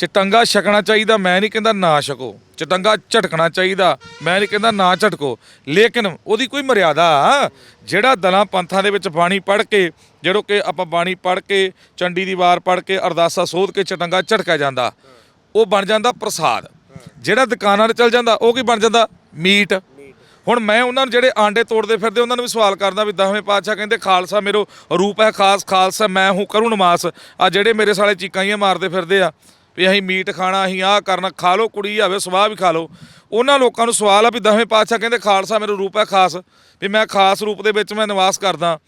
ਚਟੰਗਾ ਛਕਣਾ ਚਾਹੀਦਾ, ਮੈਂ ਨਹੀਂ ਕਹਿੰਦਾ ਨਾ ਛਕੋ। ਚਟੰਗਾ ਝਟਕਣਾ ਚਾਹੀਦਾ, ਮੈਂ ਨਹੀਂ ਕਹਿੰਦਾ ਨਾ ਝਟਕੋ। ਲੇਕਿਨ ਉਹਦੀ ਕੋਈ ਮਰਿਆਦਾ, ਜਿਹੜਾ ਦਲਾਂ ਪੰਥਾਂ ਦੇ ਵਿੱਚ ਬਾਣੀ ਪੜ੍ਹ ਕੇ, ਜਿਹੜੋ ਕਿ ਆਪਾਂ ਬਾਣੀ ਪੜ੍ਹ ਕੇ, ਚੰਡੀ ਦੀ ਵਾਰ ਪੜ੍ਹ ਕੇ, ਅਰਦਾਸਾ ਸੋਧ ਕੇ ਚਟੰਗਾ ਝਟਕਿਆ ਜਾਂਦਾ, ਉਹ ਬਣ ਜਾਂਦਾ ਪ੍ਰਸਾਦ। ਜਿਹੜਾ ਦੁਕਾਨਾਂ 'ਤੇ ਚਲ ਜਾਂਦਾ, ਉਹ ਕੀ ਬਣ ਜਾਂਦਾ? ਮੀਟ। ਹੁਣ ਮੈਂ ਉਹਨਾਂ ਨੂੰ ਜਿਹੜੇ ਆਂਡੇ ਤੋੜਦੇ ਫਿਰਦੇ, ਉਹਨਾਂ ਨੂੰ ਵੀ ਸਵਾਲ ਕਰਦਾ ਵੀ ਦਸਵੇਂ ਪਾਤਸ਼ਾਹ ਕਹਿੰਦੇ, ਖਾਲਸਾ ਮੇਰੋ ਰੂਪ ਹੈ ਖਾਸ, ਖਾਲਸਾ ਮੈਂ ਹੂੰ ਕਰੁਣ ਮਾਸ ਆ ਜਿਹੜੇ ਮੇਰੇ ਸਾਲੇ ਚੀਕਾਂ ਮਾਰਦੇ ਫਿਰਦੇ ਆ ਵੀ ਅਸੀਂ ਮੀਟ ਖਾਣਾ, ਅਸੀਂ ਆਹ ਕਰਨਾ, ਖਾ ਲਓ, ਕੁੜੀ ਆਵੇ, ਸਵਾਹ ਵੀ ਖਾ ਲਓ। ਉਹਨਾਂ ਲੋਕਾਂ ਨੂੰ ਸਵਾਲ ਆ ਵੀ ਦਸਵੇਂ ਪਾਤਸ਼ਾਹ ਕਹਿੰਦੇ, ਖਾਲਸਾ ਮੇਰਾ ਰੂਪ ਹੈ ਖਾਸ। ਵੀ ਮੈਂ ਖਾਸ ਰੂਪ ਦੇ ਵਿੱਚ ਮੈਂ ਨਿਵਾਸ ਕਰਦਾ।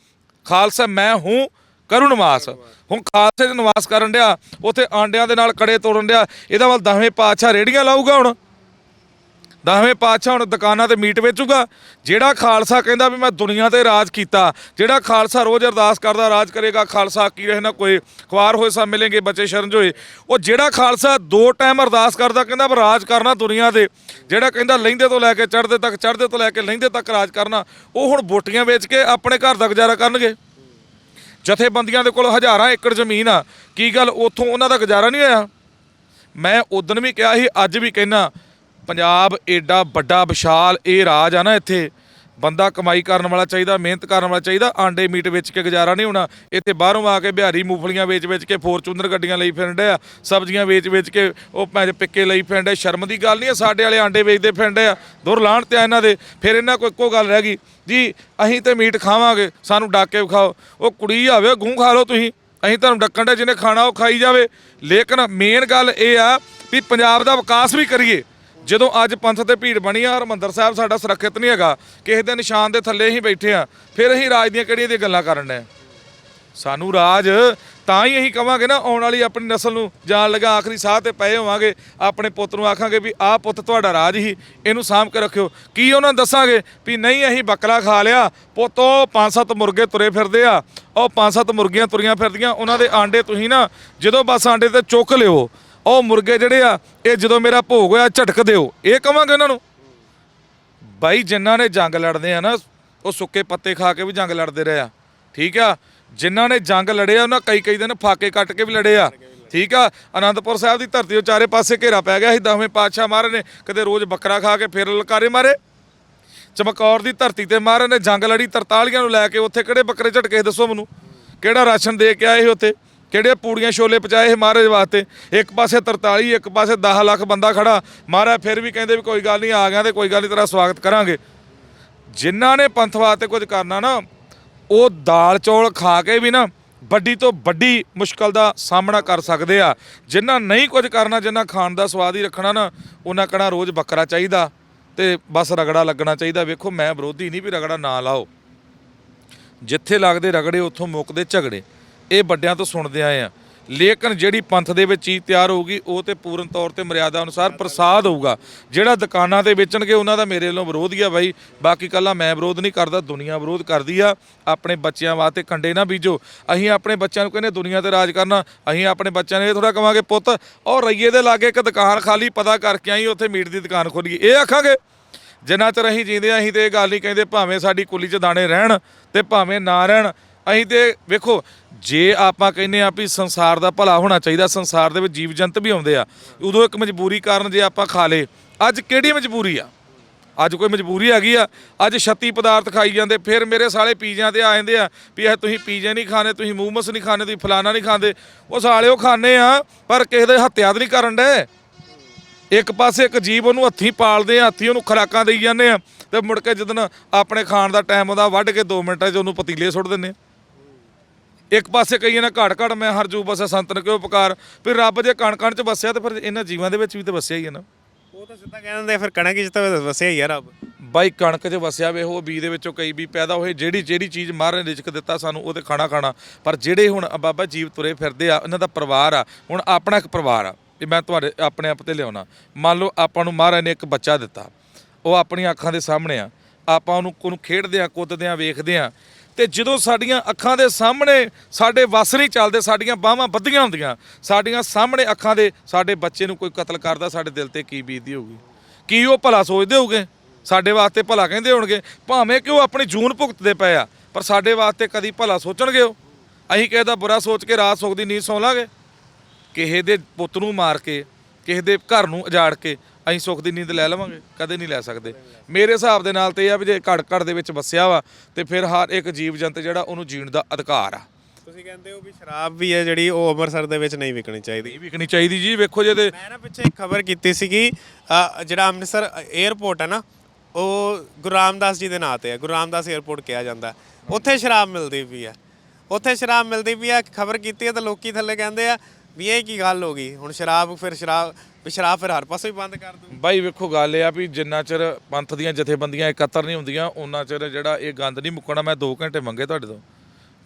ਖਾਲਸਾ, ਮੈਂ ਹੂੰ ਕਰੁਣ ਮਾਸ ਹੁਣ ਖਾਲਸੇ 'ਚ ਨਿਵਾਸ ਕਰਨ ਡਿਆ, ਉੱਥੇ ਆਂਡਿਆਂ ਦੇ ਨਾਲ ਕੜੇ ਤੋੜਨ ਡਿਆ। ਇਹਦਾ ਵੱਲ ਦਸਵੇਂ ਪਾਤਸ਼ਾਹ ਰੇੜੀਆਂ ਲਾਊਗਾ ਹੁਣ। ਦਸਵੇਂ ਪਾਤਸ਼ਾਹ ਹੁਣ ਦੁਕਾਨਾਂ ਤੇ ਮੀਟ ਵੇਚੂਗਾ। ਜਿਹੜਾ ਖਾਲਸਾ ਕਹਿੰਦਾ ਵੀ ਮੈਂ ਦੁਨੀਆ ਤੇ ਰਾਜ ਕੀਤਾ, ਜਿਹੜਾ ਖਾਲਸਾ ਰੋਜ਼ ਅਰਦਾਸ ਕਰਦਾ, ਰਾਜ ਕਰੇਗਾ, ਖਾਲਸਾ ਕੀ ਰਹੇ ਨਾ ਕੋਈ ਖਵਾਰ ਹੋਏ, ਸਭ ਮਿਲेंगे ਬੱਚੇ ਸ਼ਰਨ ਹੋਏ। ਉਹ ਜਿਹੜਾ ਖਾਲਸਾ ਦੋ ਟਾਈਮ ਅਰਦਾਸ ਕਰਦਾ, ਕਹਿੰਦਾ ਵੀ ਰਾਜ ਕਰਨਾ ਦੁਨੀਆ ਦੇ। ਜਿਹੜਾ ਕਹਿੰਦਾ ਲਹਿੰਦੇ ਤੋਂ ਲੈ ਕੇ ਚੜ੍ਹਦੇ ਤੱਕ, ਚੜ੍ਹਦੇ ਤੋਂ ਲੈ ਕੇ ਲਹਿੰਦੇ ਤੱਕ ਰਾਜ ਕਰਨਾ, ਉਹ ਹੁਣ ਬੋਟੀਆਂ ਵੇਚ ਕੇ ਆਪਣੇ ਘਰ ਦਾ ਗੁਜ਼ਾਰਾ ਕਰਨਗੇ। ਜਥੇਬੰਦੀਆਂ ਦੇ ਕੋਲ ਹਜ਼ਾਰਾਂ ਏਕੜ ਜ਼ਮੀਨ ਆ। ਕੀ ਗੱਲ, ਉੱਥੋਂ ਉਹਨਾਂ ਦਾ ਗੁਜ਼ਾਰਾ ਨਹੀਂ ਹੋਇਆ? ਮੈਂ ਉਦੋਂ ਵੀ ਕਿਹਾ ਸੀ, ਅੱਜ ਵੀ ਕਹਿਣਾ ਪੰਜਾਬ ਏਡਾ ਵੱਡਾ ਵਿਸ਼ਾਲ ਇਹ ਰਾਜ ਆ ਨਾ ਇੱਥੇ। ਬੰਦਾ ਕਮਾਈ ਕਰਨ ਵਾਲਾ ਚਾਹੀਦਾ, ਮਿਹਨਤ ਕਰਨ ਵਾਲਾ ਚਾਹੀਦਾ, ਆਂਡੇ ਮੀਟ ਵੇਚ ਕੇ ਗੁਜ਼ਾਰਾ ਨਹੀਂ ਹੋਣਾ। ਇੱਥੇ ਬਾਹਰੋਂ ਆ ਕੇ ਬਿਹਾਰੀ ਮੂੰਗਫਲੀਆਂ ਵੇਚ ਵੇਚ ਕੇ ਫੋਰਚੂਨਰ ਗੱਡੀਆਂ ਲਈ ਫਿਰਦੇ ਆ ਸਬਜ਼ੀਆਂ ਵੇਚ ਵੇਚ ਕੇ ਉਹ ਭੈਣ ਪਿੱਕੇ ਲਈ ਫਿਰਦੇ ਸ਼ਰਮ ਦੀ ਗੱਲ ਨਹੀਂ ਆ, ਸਾਡੇ ਵਾਲੇ ਆਂਡੇ ਵੇਚਦੇ ਫਿਰਦੇ ਆ ਦੁਰ ਲਾਣ ਤੇ ਆ ਇਹਨਾਂ ਦੇ। ਫਿਰ ਇਹਨਾਂ ਕੋਈ ਇੱਕੋ ਗੱਲ ਰਹਿ ਗਈ, ਜੀ ਅਸੀਂ ਤੇ ਮੀਟ ਖਾਵਾਂਗੇ, ਸਾਨੂੰ ਡੱਕ ਕੇ ਵਿਖਾਓ। ਉਹ ਕੁੜੀ ਆਵੇ, ਗੂੰ ਖਾ ਲਓ ਤੁਸੀਂ। ਅਸੀਂ ਤੁਹਾਨੂੰ ਡੱਕਣ ਦੇ ਜਿਹਨੇ ਖਾਣਾ ਉਹ ਖਾਈ ਜਾਵੇ। ਲੇਕਿਨ ਮੇਨ ਗੱਲ ਇਹ ਆ ਵੀ ਪੰਜਾਬ ਦਾ ਵਿਕਾਸ ਵੀ ਕਰੀਏ। ਜਦੋਂ ਅੱਜ ਪੰਥ ਤੇ ਭੀੜ ਬਣੀ ਆ, ਹਰਮੰਦਰ ਸਾਹਿਬ ਸਾਡਾ ਸੁਰੱਖਿਅਤ ਨਹੀਂ ਹੈਗਾ, ਕਿਸੇ ਦੇ ਨਿਸ਼ਾਨ ਦੇ ਥੱਲੇ ਹੀ ਬੈਠੇ ਆ, ਫਿਰ ਅਸੀਂ ਰਾਜ ਦੀਆਂ ਕਿਹੜੀਆਂ ਦੀਆਂ ਗੱਲਾਂ ਕਰਨ ਨੇ ਸਾਨੂੰ ਰਾਜ ਤਾਂ ਹੀ ਅਸੀਂ ਕਵਾਂਗੇ ਨਾ, ਆਉਣ ਵਾਲੀ ਆਪਣੀ ਨਸਲ ਨੂੰ ਜਾਣ ਲੱਗਾ, ਆਖਰੀ ਸਾਹ ਤੇ ਪਏ ਹੋਵਾਂਗੇ, ਆਪਣੇ ਪੁੱਤ ਨੂੰ ਆਖਾਂਗੇ ਵੀ ਆਹ ਪੁੱਤ ਤੁਹਾਡਾ ਰਾਜ ਹੀ, ਇਹਨੂੰ ਸਾਂਭ ਕੇ ਰੱਖਿਓ। ਕੀ ਉਹਨਾਂ ਨੂੰ ਦੱਸਾਂਗੇ ਵੀ ਨਹੀਂ, ਅਸੀਂ ਬੱਕਰਾ ਖਾ ਲਿਆ, ਪੁੱਤੋ ਪੰਜ ਸੱਤ ਮੁਰਗੇ ਤੁਰੇ ਫਿਰਦੇ ਆ, ਉਹ ਪੰਜ ਸੱਤ ਮੁਰਗੀਆਂ ਤੁਰੀਆਂ ਫਿਰਦੀਆਂ, ਉਹਨਾਂ ਦੇ ਆਂਡੇ ਤੁਸੀਂ ਨਾ ਜਦੋਂ ਬਸ ਆਂਡੇ ਤੇ ਚੁੱਕ ਲਿਓ ਉਹ ਮੁਰਗੇ ਜਿਹੜੇ ਆ, ਇਹ ਜਦੋਂ ਮੇਰਾ ਭੋਗ ਹੋਇਆ, ਝਟਕ ਦਿਓ। ਇਹ ਕਵਾਂਗੇ ਉਹਨਾਂ ਨੂੰ। ਬਾਈ, ਜਿਨ੍ਹਾਂ ਨੇ ਜੰਗ ਲੜਦੇ ਆ ਨਾ, ਉਹ ਸੁੱਕੇ ਪੱਤੇ ਖਾ ਕੇ ਵੀ ਜੰਗ ਲੜਦੇ ਰਹੇ ਆ। ਠੀਕ ਆ? ਜਿਨ੍ਹਾਂ ਨੇ ਜੰਗ ਲੜਿਆ, ਉਹਨਾਂ ਕਈ ਕਈ ਦਿਨ ਫਾਕੇ ਕੱਟ ਕੇ ਵੀ ਲੜੇ ਆ। ਠੀਕ ਆ? ਅਨੰਦਪੁਰ ਸਾਹਿਬ ਦੀ ਧਰਤੀ ਉਹ ਚਾਰੇ ਪਾਸੇ ਘੇਰਾ ਪੈ ਗਿਆ ਸੀ, ਦਸਵੇਂ ਪਾਤਸ਼ਾਹ ਮਹਾਰਾਜ ਨੇ ਕਦੇ ਰੋਜ਼ ਬੱਕਰਾ ਖਾ ਕੇ ਫਿਰ ਲਲਕਾਰੇ ਮਾਰੇ। ਚਮਕੌਰ ਦੀ ਧਰਤੀ ਤੇ ਮਹਾਰਾਜ ਨੇ ਜੰਗ ਲੜੀ 43 ਨੂੰ ਲੈ ਕੇ ਉੱਥੇ ਕਿਹੜੇ ਬੱਕਰੇ ਝਟਕੇ ਦੱਸੋ ਮੈਨੂੰ? ਕਿਹੜਾ ਰਾਸ਼ਨ ਦੇ ਕੇ ਆਏ ਸੀ ਉੱਥੇ? ਕਿਹੜੇ ਪੂੜੀਆਂ ਛੋਲੇ ਪਚਾਏ ਸੀ ਮਹਾਰਾਜ ਵਾਸਤੇ? ਇੱਕ ਪਾਸੇ 43 ਇੱਕ ਪਾਸੇ 10 ਲੱਖ ਬੰਦਾ ਖੜਾ। ਮਹਾਰਾਜ ਫਿਰ ਵੀ ਕਹਿੰਦੇ ਵੀ ਕੋਈ ਗੱਲ ਨਹੀਂ, ਆ ਗਿਆ ਤੇ ਕੋਈ ਗੱਲ ਨਹੀਂ, ਤੇਰਾ ਸਵਾਗਤ ਕਰਾਂਗੇ। ਜਿਨ੍ਹਾਂ ਨੇ ਪੰਥ ਵਾਸਤੇ ਕੁਝ ਕਰਨਾ ਨਾ, ਉਹ ਦਾਲ ਚੌਲ ਖਾ ਕੇ ਵੀ ਨਾ ਵੱਡੀ ਤੋਂ ਵੱਡੀ ਮੁਸ਼ਕਲ ਦਾ ਸਾਹਮਣਾ ਕਰ ਸਕਦੇ ਆ। ਜਿਨ੍ਹਾਂ ਨਹੀਂ ਕੁਝ ਕਰਨਾ, ਜਿਨ੍ਹਾਂ ਖਾਣ ਦਾ ਸਵਾਦ ਹੀ ਰੱਖਣਾ ਨਾ, ਉਹਨਾਂ ਕਹਣਾ ਰੋਜ਼ ਬੱਕਰਾ ਚਾਹੀਦਾ ਤੇ ਬਸ ਰਗੜਾ ਲੱਗਣਾ ਚਾਹੀਦਾ। ਵੇਖੋ, ਮੈਂ ਵਿਰੋਧੀ ਨਹੀਂ ਵੀ ਰਗੜਾ ਨਾ ਲਾਓ। ਜਿੱਥੇ ਲੱਗਦੇ ਰਗੜੇ, ਉੱਥੋਂ ਮੁੱਕਦੇ ਝਗੜੇ। ਇਹ ਵੱਡਿਆਂ ਤੋਂ ਸੁਣਦੇ ਆਏ ਆ। ਲੇਕਿਨ ਜਿਹੜੀ ਪੰਥ ਦੇ ਵਿੱਚ ਚੀਜ਼ ਤਿਆਰ ਹੋਊਗੀ ਉਹ ਤੇ ਪੂਰਨ ਤੌਰ ਤੇ ਮਰਿਆਦਾ ਅਨੁਸਾਰ ਪ੍ਰਸਾਦ ਹੋਊਗਾ। ਜਿਹੜਾ ਦੁਕਾਨਾਂ ਤੇ ਵੇਚਣਗੇ ਉਹਨਾਂ ਦਾ ਮੇਰੇ ਵੱਲੋਂ ਵਿਰੋਧ ਹੀ ਆ ਬਾਈ। ਬਾਕੀ ਕੱਲਾ ਮੈਂ ਵਿਰੋਧ ਨਹੀਂ ਕਰਦਾ ਦੁਨੀਆ ਵਿਰੋਧ ਕਰਦੀ ਆ। ਆਪਣੇ ਬੱਚਿਆਂ ਵਾਸਤੇ ਕੰਡੇ ਨਾ ਬੀਜੋ। ਅਸੀਂ ਆਪਣੇ ਬੱਚਿਆਂ ਨੂੰ ਕਹਿੰਦੇ ਦੁਨੀਆ ਤੇ ਰਾਜ ਕਰਨਾ। ਅਸੀਂ ਆਪਣੇ ਬੱਚਿਆਂ ਨੂੰ ਇਹ ਥੋੜਾ ਕਵਾਂਗੇ ਪੁੱਤ ਔਰ ਰਈਏ ਦੇ ਲਾਗੇ ਇੱਕ ਦੁਕਾਨ ਖਾਲੀ ਪਤਾ ਕਰਕੇ ਆਈ ਉੱਥੇ ਮੀਟ ਦੀ ਦੁਕਾਨ ਖੋਲੀਏ। ਇਹ ਆਖਾਂਗੇ। ਜਿੰਨਾ ਚਿਰ ਅਸੀਂ ਜੀਂਦੇ ਹਾਂ, ਅਸੀਂ ਤੇ ਇਹ ਗੱਲ ਨਹੀਂ ਕਹਿੰਦੇ ਭਾਵੇਂ ਸਾਡੀ ਕੁੱਲੀ 'ਚ ਦਾਣੇ ਰਹਿਣ ਤੇ ਭਾਵੇਂ ਨਾ ਰਹਿਣ। ਅਸੀਂ ਤੇ ਵੇਖੋ ਜੇ ਆਪਾਂ ਕਹਿੰਦੇ ਆ ਵੀ ਸੰਸਾਰ ਦਾ ਭਲਾ ਹੋਣਾ ਚਾਹੀਦਾ, ਸੰਸਾਰ ਦੇ ਵਿੱਚ ਜੀਵ ਜੰਤ ਵੀ ਆਉਂਦੇ ਆ, ਉਦੋਂ ਇੱਕ ਮਜਬੂਰੀ ਕਾਰਨ ਜੇ ਆਪਾਂ ਖਾ ਲੇ ਅੱਜ ਕਿਹੜੀ ਮਜਬੂਰੀ ਆ? ਅੱਜ ਕੋਈ ਮਜਬੂਰੀ ਹੈਗੀ ਆ? ਅੱਜ ਛੱਤੀ ਪਦਾਰਥ ਖਾਈ ਜਾਂਦੇ, ਫਿਰ ਮੇਰੇ ਸਾਲੇ ਪੀਜ਼ਿਆਂ ਤੇ ਆ ਜਾਂਦੇ ਆ ਵੀ ਇਹ ਤੁਸੀਂ ਪੀਜ਼ੇ ਨਹੀਂ ਖਾਣੇ, ਤੁਸੀਂ ਮੂਮਸ ਨਹੀਂ ਖਾਣੇ, ਤੁਸੀਂ ਫਲਾਨਾ ਨਹੀਂ ਖਾਂਦੇ। ਉਹ ਸਾਲਿਓ ਖਾਣੇ ਆ, ਪਰ ਕਿਸੇ ਦੇ ਹੱਤਿਆ ਨਹੀਂ ਕਰਨ ਦੇ ਇੱਕ ਪਾਸੇ ਇੱਕ ਜੀਵ ਉਹਨੂੰ ਹੱਥੀਂ ਪਾਲਦੇ ਆ, ਹੱਥੀਂ ਉਹਨੂੰ ਖੁਰਾਕਾਂ ਦੇਈ ਜਾਂਦੇ ਆ, ਤੇ ਮੁੜ ਕੇ ਜਦੋਂ ਆਪਣੇ ਖਾਣ ਦਾ ਟਾਈਮ ਆਉਂਦਾ, ਵੱਢ ਕੇ 2 ਮਿੰਟਾਂ 'ਚ ਉਹਨੂੰ ਪਤੀਲੇ ਸੁੱਟ ਦਿੰਦੇ ਆ। ਇੱਕ ਪਾਸੇ ਕਈਆਂ ਨੇ ਘੜ ਘੜ ਮੈਂ ਹਰ ਜੂ ਬਸੇ ਸੰਤਨ ਕਿਉ ਪੁਕਾਰ? ਵੀ ਰੱਬ ਜੇ ਕਣ ਕਣ 'ਚ ਵਸਿਆ ਤੇ ਫਿਰ ਇਹਨਾਂ ਜੀਵਾਂ ਦੇ ਵਿੱਚ ਵੀ ਤੇ ਵਸਿਆ ਹੀ ਹੈ ਨਾ। ਉਹ ਤਾਂ ਸਿੱਧਾ ਕਹਿ ਦਿੰਦੇ ਫਿਰ ਕਣਕ ਚ ਤਾਂ ਵਸਿਆ ਹੀ ਆ ਰੱਬ। ਬਾਈ ਕਣਕ 'ਚ ਵਸਿਆ ਵੇ ਉਹ ਬੀ ਦੇ ਵਿੱਚੋਂ ਕਈ ਵੀ ਪੈਦਾ ਹੋਏ ਜਿਹੜੀ ਜਿਹੜੀ ਚੀਜ਼ ਮਹਾਰਾਜ ਨੇ ਰਿਜ਼ਕ ਦਿੱਤਾ ਸਾਨੂੰ ਉਹ ਤੇ ਖਾਣਾ ਖਾਣਾ। ਪਰ ਜਿਹੜੇ ਹੁਣ ਬਾਬਾ ਜੀਵ ਤੁਰੇ ਫਿਰਦੇ ਆ ਇਹਨਾਂ ਦਾ ਪਰਿਵਾਰ ਆ। ਹੁਣ ਆਪਣਾ ਇੱਕ ਪਰਿਵਾਰ ਆ ਇਹ ਮੈਂ ਤੁਹਾਡੇ ਆਪਣੇ ਆਪ ਤੇ ਲਿਆਉਣਾ। ਮੰਨ ਲਓ ਆਪਾਂ ਨੂੰ ਮਹਾਰਾਜ ਨੇ ਇੱਕ ਬੱਚਾ ਦਿੱਤਾ ਉਹ ਆਪਣੀਆਂ ਅੱਖਾਂ ਦੇ ਸਾਹਮਣੇ ਆ। ਆਪਾਂ ਉਹਨੂੰ ਉਹਨੂੰ ਖੇਡਦੇ ਆ ਕੁੱਦਦੇ ਆ ਵੇਖਦੇ ਆ। ਤੇ ਜਦੋਂ ਸਾਡੀਆਂ ਅੱਖਾਂ ਦੇ ਸਾਹਮਣੇ ਸਾਡੇ ਵਸ ਨਹੀਂ ਚੱਲਦੇ, ਸਾਡੀਆਂ ਬਾਹਾਂ ਬੱਧੀਆਂ ਹੁੰਦੀਆਂ, ਸਾਡੀਆਂ ਸਾਹਮਣੇ ਅੱਖਾਂ ਦੇ ਸਾਡੇ ਬੱਚੇ ਨੂੰ ਕੋਈ ਕਤਲ ਕਰਦਾ, ਸਾਡੇ ਦਿਲ ਤੇ ਕੀ ਬੀਤਦੀ ਹੋਊਗੀ? ਕੀ ਉਹ ਭਲਾ ਸੋਚਦੇ ਹੋਗੇ ਸਾਡੇ ਵਾਸਤੇ ਭਲਾ ਕਹਿੰਦੇ ਹੋਣਗੇ? ਭਾਵੇਂ ਕਿ ਉਹ ਆਪਣੀ ਜੂਨ ਭੁਗਤਦੇ ਪਏ ਆ, ਪਰ ਸਾਡੇ ਵਾਸਤੇ ਕਦੀ ਭਲਾ ਸੋਚਣਗੇ ਉਹ? ਅਸੀਂ ਕਿਸੇ ਦਾ ਬੁਰਾ ਸੋਚ ਕੇ ਰਾਤ ਸੁੱਖ ਦੀ ਨੀਂਦ ਸੌਂ ਲਾਂਗੇ। ਕਿਸੇ ਦੇ ਪੁੱਤ ਨੂੰ ਮਾਰ ਕੇ, ਕਿਸੇ ਦੇ ਘਰ ਨੂੰ ਉਜਾੜ ਕੇ ਅਸੀਂ ਸੁੱਖ ਦੀ ਨੀਂਦ ਲੈ ਲਵਾਂਗੇ ਕਦੇ ਨਹੀਂ ਲੈ ਸਕਦੇ। ਮੇਰੇ ਹਿਸਾਬ ਦੇ ਨਾਲ ਤੇ ਇਹ ਆ ਵੀ ਜੇ ਘੜ ਘੜ ਦੇ ਵਿੱਚ ਵਸਿਆ ਵਾ ਤੇ ਫਿਰ ਹਰ ਇੱਕ ਜੀਵ ਜੰਤ ਜਿਹੜਾ ਉਹਨੂੰ ਜੀਣ ਦਾ ਅਧਿਕਾਰ ਆ। ਤੁਸੀਂ ਕਹਿੰਦੇ ਹੋ ਵੀ ਸ਼ਰਾਬ ਵੀ ਹੈ ਜਿਹੜੀ ਉਹ ਅੰਮ੍ਰਿਤਸਰ ਦੇ ਵਿੱਚ ਨਹੀਂ ਵਿਕਣੀ ਚਾਹੀਦੀ। ਇਹ ਵਿਕਣੀ ਚਾਹੀਦੀ ਜੀ ਵੇਖੋ ਜੇ ਤੇ ਮੈਂ ਨਾ ਪਿੱਛੇ ਇੱਕ ਖਬਰ ਕੀਤੀ ਸੀਗੀ ਅ, ਜਿਹੜਾ ਅੰਮ੍ਰਿਤਸਰ 에ਅਰਪੋਰਟ ਹੈ ਨਾ ਉਹ ਗੁਰੂ ਰਾਮਦਾਸ ਜੀ ਦੇ ਨਾਂ ਤੇ ਹੈ ਗੁਰੂ ਰਾਮਦਾਸ 에ਅਰਪੋਰਟ ਕਿਹਾ ਜਾਂਦਾ ਹੈ। ਉੱਥੇ ਸ਼ਰਾਬ ਮਿਲਦੀ ਵੀ ਹੈ। ਉੱਥੇ ਸ਼ਰਾਬ ਮਿਲਦੀ ਵੀ ਹੈ ਖਬਰ ਕੀਤੀ ਹੈ ਤਾਂ ਲੋਕੀ ਥੱਲੇ ਕਹਿੰਦੇ ਆ ਵੀ ਇਹ ਕੀ ਗੱਲ ਹੋ ਗਈ? ਹੁਣ ਸ਼ਰਾਬ ਫਿਰ ਸ਼ਰਾਬ, ਵੀ ਸ਼ਰਾਬ ਫਿਰ ਹਰ ਪਾਸੇ ਹੀ ਬੰਦ ਕਰ ਦੂੰ ਬਾਈ ਵੇਖੋ, ਗੱਲ ਇਹ ਆ ਵੀ ਜਿੰਨਾ ਚਿਰ ਪੰਥ ਦੀਆਂ ਜਥੇਬੰਦੀਆਂ ਇਕੱਤਰ ਨਹੀਂ ਹੁੰਦੀਆਂ ਉਹਨਾਂ ਚਿਰ ਜਿਹੜਾ ਇਹ ਗੰਦ ਨਹੀਂ ਮੁੱਕਣਾ, ਮੈਂ 2 ਘੰਟੇ ਮੰਗੇ ਤੁਹਾਡੇ ਤੋਂ।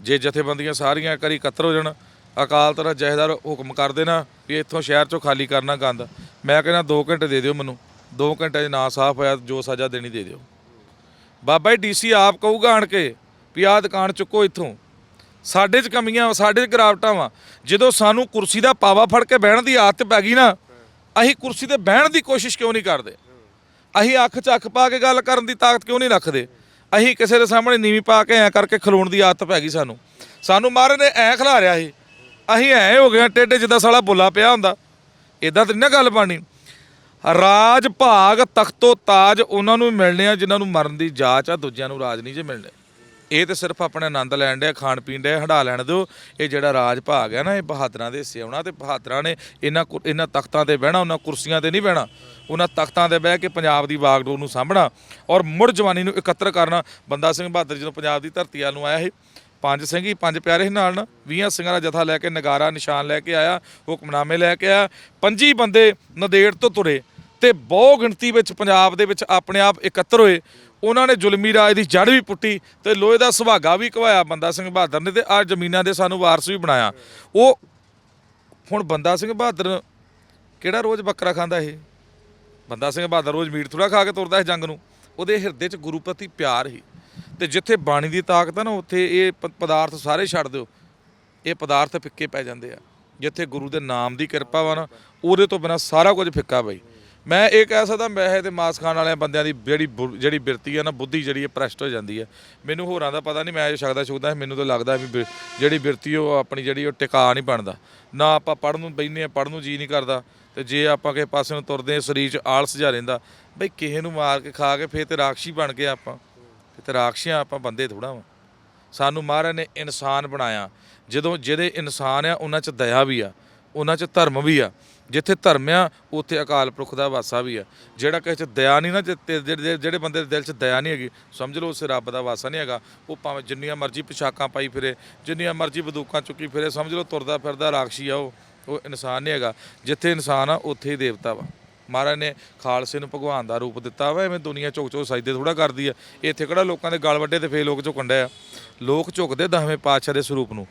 ਜੇ ਜਥੇਬੰਦੀਆਂ ਸਾਰੀਆਂ ਇੱਕ ਵਾਰੀ ਇਕੱਤਰ ਹੋ ਜਾਣ, ਅਕਾਲ ਤਖਤ ਜਹੇਦਾਰ ਹੁਕਮ ਕਰ ਦੇਣਾ ਵੀ ਇੱਥੋਂ ਸ਼ਹਿਰ ਚੋਂ ਖਾਲੀ ਕਰਨਾ ਗੰਦ, ਮੈਂ ਕਹਿੰਦਾ 2 ਘੰਟੇ ਦੇ ਦਿਓ ਮੈਨੂੰ। 2 ਘੰਟੇ 'ਚ ਨਾ ਸਾਫ਼ ਹੋਇਆ, ਜੋ ਸਜ਼ਾ ਦੇਣੀ ਦੇ ਦਿਓ। ਬਾਬਾ ਜੀ ਡੀਸੀ ਆਪ ਕਹੂਗਾ ਆਣ ਕੇ ਵੀ ਆਹ ਦੁਕਾਨ ਚੁੱਕੋ ਇੱਥੋਂ। ਸਾਡੇ 'ਚ ਕਮੀਆਂ ਵਾ ਸਾਡੇ 'ਚ ਗਿਰਾਵਟਾਂ ਵਾ। ਜਦੋਂ ਸਾਨੂੰ ਕੁਰਸੀ ਦਾ ਪਾਵਾ ਫੜ ਕੇ ਬਹਿਣ ਦੀ ਆਦਤ ਪੈ ਗਈ ਨਾ, ਅਸੀਂ ਕੁਰਸੀ ਤੇ ਬਹਿਣ ਦੀ ਕੋਸ਼ਿਸ਼ ਕਿਉਂ ਨਹੀਂ ਕਰਦੇ? ਅਸੀਂ ਅੱਖ 'ਚ ਅੱਖ ਪਾ ਕੇ ਗੱਲ ਕਰਨ ਦੀ ਤਾਕਤ ਕਿਉਂ ਨਹੀਂ ਰੱਖਦੇ? ਅਸੀਂ ਕਿਸੇ ਦੇ ਸਾਹਮਣੇ ਨੀਵੀਂ ਪਾ ਕੇ ਐ ਕਰਕੇ ਖਲੋਣ ਦੀ ਆਦਤ ਪੈ ਗਈ ਸਾਨੂੰ। ਸਾਨੂੰ ਮਹਾਰਾਜ ਨੇ ਐ ਖਿਲਾਰਿਆ ਸੀ। ਅਸੀਂ ਐ ਹੋ ਗਏ ਹਾਂ ਟੇਢੇ ਜਿੱਦਾਂ ਸਾਲਾ ਬੁੱਲਾ ਪਿਆ ਹੁੰਦਾ। ਇਦਾਂ ਤਾਂ ਨਹੀਂ ਨਾ ਗੱਲ ਬਾਣੀ ਰਾਜ ਭਾਗ ਤਖਤੋ ਤਾਜ ਉਹਨਾਂ ਨੂੰ ਮਿਲਣੇ ਆ, ਜਿਨ੍ਹਾਂ ਨੂੰ ਮਰਨ ਦੀ ਜਾਚ ਆ, ਦੂਜਿਆਂ ਨੂੰ ਰਾਜ ਨਹੀਂ ਜੇ ਮਿਲਣੇ। ਇਹ ਤੇ ਸਿਰਫ ਆਪਣਾ ਆਨੰਦ ਲੈਣ ਦੇ ਖਾਣ ਪੀਣ ਦੇ ਹੰਡਾ ਲੈਣ ਦਿਓ। ਇਹ ਜਿਹੜਾ ਰਾਜ ਭਾਗ ਹੈ ਨਾ, ਇਹ ਬਹਾਦਰਾਂ ਦੇ ਹਿੱਸੇ ਆਉਣਾ ਤੇ ਬਹਾਦਰਾਂ ਨੇ ਇਹਨਾਂ ਕੁ- ਇਹਨਾਂ ਤਖਤਾਂ ਤੇ ਬਹਿਣਾ, ਉਹਨਾਂ ਕੁਰਸੀਆਂ ਤੇ ਨਹੀਂ ਬਹਿਣਾ। ਉਹਨਾਂ ਤਖਤਾਂ ਤੇ ਬਹਿ ਕੇ ਪੰਜਾਬ ਦੀ ਬਾਗਡੋਰ ਨੂੰ ਸਾਂਭਣਾ ਔਰ ਮੁੜ ਜਵਾਨੀ ਨੂੰ ਇਕੱਤਰ ਕਰਨਾ। ਬੰਦਾ ਸਿੰਘ ਬਹਾਦਰ ਜਦੋਂ ਪੰਜਾਬ ਦੀ ਧਰਤੀ ਵੱਲ ਨੂੰ ਆਇਆ ਸੀ, ਪੰਜ ਸਿੰਘ ਹੀ ਪੰਜ ਪਿਆਰੇ ਨਾਲ ਨਾ 20 ਸਿੰਘਾਂ ਦਾ ਜਥਾ ਲੈ ਕੇ, ਨਗਾਰਾ, ਨਿਸ਼ਾਨ ਲੈ ਕੇ ਆਇਆ, ਹੁਕਮਨਾਮੇ ਲੈ ਕੇ ਆਇਆ। ਪੰਜੀ ਬੰਦੇ ਨਦੇੜ ਤੋਂ ਤੁਰੇ। ਤੇ ਬਹੁ ਗਿਣਤੀ ਵਿੱਚ ਪੰਜਾਬ ਦੇ ਵਿੱਚ ਆਪਣੇ ਆਪ ਇਕੱਤਰ ਹੋਏ। ਉਹਨਾਂ ਨੇ ਜ਼ੁਲਮੀ ਰਾਜ ਦੀ ਜੜ ਵੀ ਪੁੱਟੀ ਤੇ ਲੋਹੇ ਦਾ ਸੁਹਾਗਾ ਵੀ ਘਵਾਇਆ ਬੰਦਾ ਸਿੰਘ ਬਹਾਦਰ ਨੇ ਤੇ ਆ ਜ਼ਮੀਨਾਂ ਦੇ ਸਾਨੂੰ ਵਾਰਸ ਵੀ ਬਣਾਇਆ। ਉਹ ਹੁਣ ਬੰਦਾ ਸਿੰਘ ਬਹਾਦਰ ਕਿਹੜਾ ਰੋਜ਼ ਬੱਕਰਾ ਖਾਂਦਾ ਇਹ? ਬੰਦਾ ਸਿੰਘ ਬਹਾਦਰ ਰੋਜ਼ ਮੀਟ ਥੋੜਾ ਖਾ ਕੇ ਤੁਰਦਾ ਸੀ ਜੰਗ ਨੂੰ। ਉਹਦੇ ਹਿਰਦੇ 'ਚ ਗੁਰੂ ਪ੍ਰਤੀ ਪਿਆਰ ਸੀ ਤੇ ਜਿੱਥੇ ਬਾਣੀ ਦੀ ਤਾਕਤ ਆ ਨਾ, ਉੱਥੇ ਇਹ ਪਦਾਰਥ ਸਾਰੇ ਛੱਡ ਦਿਓ। ਇਹ ਪਦਾਰਥ ਫਿੱਕੇ ਪੈ ਜਾਂਦੇ ਆ। ਜਿੱਥੇ ਗੁਰੂ ਦੇ ਨਾਮ ਦੀ ਕਿਰਪਾ ਵਾ ਨਾ, ਉਹਦੇ ਤੋਂ ਬਿਨਾ ਸਾਰਾ ਕੁਝ ਫਿੱਕਾ ਬਈ। ਮੈਂ ਇਹ ਕਹਿ ਸਕਦਾ ਵੈਸੇ ਤੇ ਮਾਸ ਖਾਣ ਵਾਲਿਆਂ ਬੰਦਿਆਂ ਦੀ ਜਿਹੜੀ ਬੁ- ਜਿਹੜੀ ਬਿਰਤੀ ਆ ਨਾ, ਬੁੱਧੀ ਜਿਹੜੀ ਹੈ ਭ੍ਰਸ਼ਟ ਹੋ ਜਾਂਦੀ ਹੈ ਮੈਨੂੰ ਹੋਰਾਂ ਦਾ ਪਤਾ ਨਹੀਂ, ਮੈਂ ਇਹ ਸਕਦਾ ਸ਼ੁਕਦਾ ਮੈਨੂੰ ਤਾਂ ਲੱਗਦਾ ਵੀ ਬਿ- ਜਿਹੜੀ ਬਿਰਤੀ ਉਹ ਆਪਣੀ ਜਿਹੜੀ ਉਹ ਟਿਕਾ ਨਹੀਂ ਬਣਦਾ। ਨਾ ਆਪਾਂ ਪੜਨ ਨੂੰ ਬੈਨੇ ਆ ਪੜਨ ਨੂੰ ਜੀ ਨਹੀਂ ਕਰਦਾ। ਤੇ ਜੇ ਆਪਾਂ ਕਿਸੇ ਪਾਸੇ ਨੂੰ ਤੁਰਦੇ ਆ, ਸਰੀਰ 'ਚ ਆਲਸ ਜਾ ਰਹਿੰਦਾ, ਬਈ ਕਿਸੇ ਨੂੰ ਮਾਰ ਕੇ ਖਾ ਕੇ ਫੇਰ ਤੇ ਰਾਖਸ਼ੀ ਬਣ ਗਏ ਆਪਾਂ। ਤੇ ਰਾਖਸ਼ੀਆਂ ਆਪਾਂ ਬੰਦੇ ਥੋੜਾ ਵਾ। ਸਾਨੂੰ ਮਹਾਰਾਜ ਨੇ ਇਨਸਾਨ ਬਣਾਇਆ। ਜਦੋਂ ਜਿਹਦੇ ਇਨਸਾਨ ਆ, ਉਹਨਾਂ 'ਚ ਦਇਆ ਵੀ ਆ, ਉਹਨਾਂ 'ਚ ਧਰਮ ਵੀ ਆ। ਜਿੱਥੇ ਧਰਮ ਆ ਉੱਥੇ ਅਕਾਲ ਪੁਰਖ ਦਾ ਵਾਸਾ ਵੀ ਆ। ਜਿਹੜਾ ਕਿਸੇ 'ਚ ਦਇਆ ਨਹੀਂ ਨਾ ਜੇ- ਜਿਹੜੇ ਜਿਹੜੇ ਬੰਦੇ ਦੇ ਦਿਲ 'ਚ ਦਇਆ ਨਹੀਂ ਹੈਗੀ, ਸਮਝ ਲਓ ਉਸ ਰੱਬ ਦਾ ਵਾਸਾ ਨਹੀਂ ਹੈਗਾ, ਉਹ ਭਾਵੇਂ ਜਿੰਨੀਆਂ ਮਰਜ਼ੀ ਪੋਸ਼ਾਕਾਂ ਪਾਈ ਫਿਰੇ, ਜਿੰਨੀਆਂ ਮਰਜ਼ੀ ਬੰਦੂਕਾਂ ਚੁੱਕੀ ਫਿਰੇ, ਸਮਝ ਲਓ ਤੁਰਦਾ ਫਿਰਦਾ ਰਾਖਸ਼ੀ ਆ ਉਹ ਉਹ ਇਨਸਾਨ ਨਹੀਂ ਹੈਗਾ। ਜਿੱਥੇ ਇਨਸਾਨ ਆ, ਉੱਥੇ ਹੀ ਦੇਵਤਾ ਵਾ। ਮਹਾਰਾਜ ਨੇ ਖਾਲਸੇ ਨੂੰ ਭਗਵਾਨ ਦਾ ਰੂਪ ਦਿੱਤਾ ਵਾ, ਐਵੇਂ ਦੁਨੀਆ ਝੁਕ ਝੁਕ ਸਜਦੇ ਥੋੜਾ ਕਰਦੀ ਆ। ਇੱਥੇ ਕਿਹੜਾ ਲੋਕਾਂ ਦੇ ਗਲ ਵੱਡੇ ਤੇ ਫੇਰ ਲੋਕ ਝੁਕਣ ਡਏ ਆ। ਲੋਕ ਝੁਕਦੇ ਦਸਵੇਂ ਪਾਤਸ਼ਾਹ ਦੇ ਸਰੂਪ ਨੂੰ।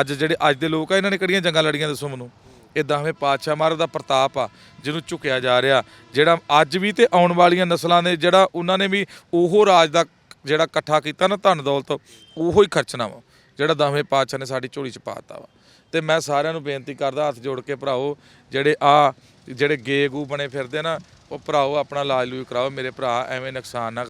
ਅੱਜ ਜਿਹੜੇ, ਅੱਜ ਦੇ ਲੋਕ ਆ, ਇਹਨਾਂ ਨੇ ਕਿਹੜੀਆਂ ਜੰਗਾਂ ਲੜੀਆਂ ਦੱਸੋ ਮੈਨੂੰ? ਇਹ ਦਸਵੇਂ ਪਾਤਸ਼ਾਹ ਮਹਾਰਾਜ ਦਾ ਪ੍ਰਤਾਪ ਆ, ਜਿਹਨੂੰ ਝੁਕਿਆ ਜਾ ਰਿਹਾ। ਜਿਹੜਾ ਅੱਜ ਵੀ ਤੇ ਆਉਣ ਵਾਲੀਆਂ ਨਸਲਾਂ ਨੇ ਜਿਹੜਾ ਉਹਨਾਂ ਨੇ ਵੀ ਉਹੋ ਰਾਜ ਦਾ ਜਿਹੜਾ ਇਕੱਠਾ ਕੀਤਾ ਨਾ ਧਨ ਦੌਲਤ, ਉਹੋ ਹੀ ਖਰਚਣਾ ਵਾ, ਜਿਹੜਾ ਦਸਵੇਂ ਪਾਤਸ਼ਾਹ ਨੇ ਸਾਡੀ ਝੋਲੀ 'ਚ ਪਾਤਾ ਵਾ। ਤੇ ਮੈਂ ਸਾਰਿਆਂ ਨੂੰ ਬੇਨਤੀ ਕਰਦਾ, ਹੱਥ ਜੋੜ ਕੇ ਭਰਾਓ, ਜਿਹੜੇ ਆ, ਜਿਹੜੇ ਗੇ ਗੂ ਬਣੇ ਫਿਰਦੇ ਨਾ, ਉਹ ਭਰਾਓ ਆਪਣਾ ਇਲਾਜ ਲੂਜ ਕਰਾਓ, ਮੇਰੇ ਭਰਾ ਐਵੇਂ ਨੁਕਸਾਨ ਨਾ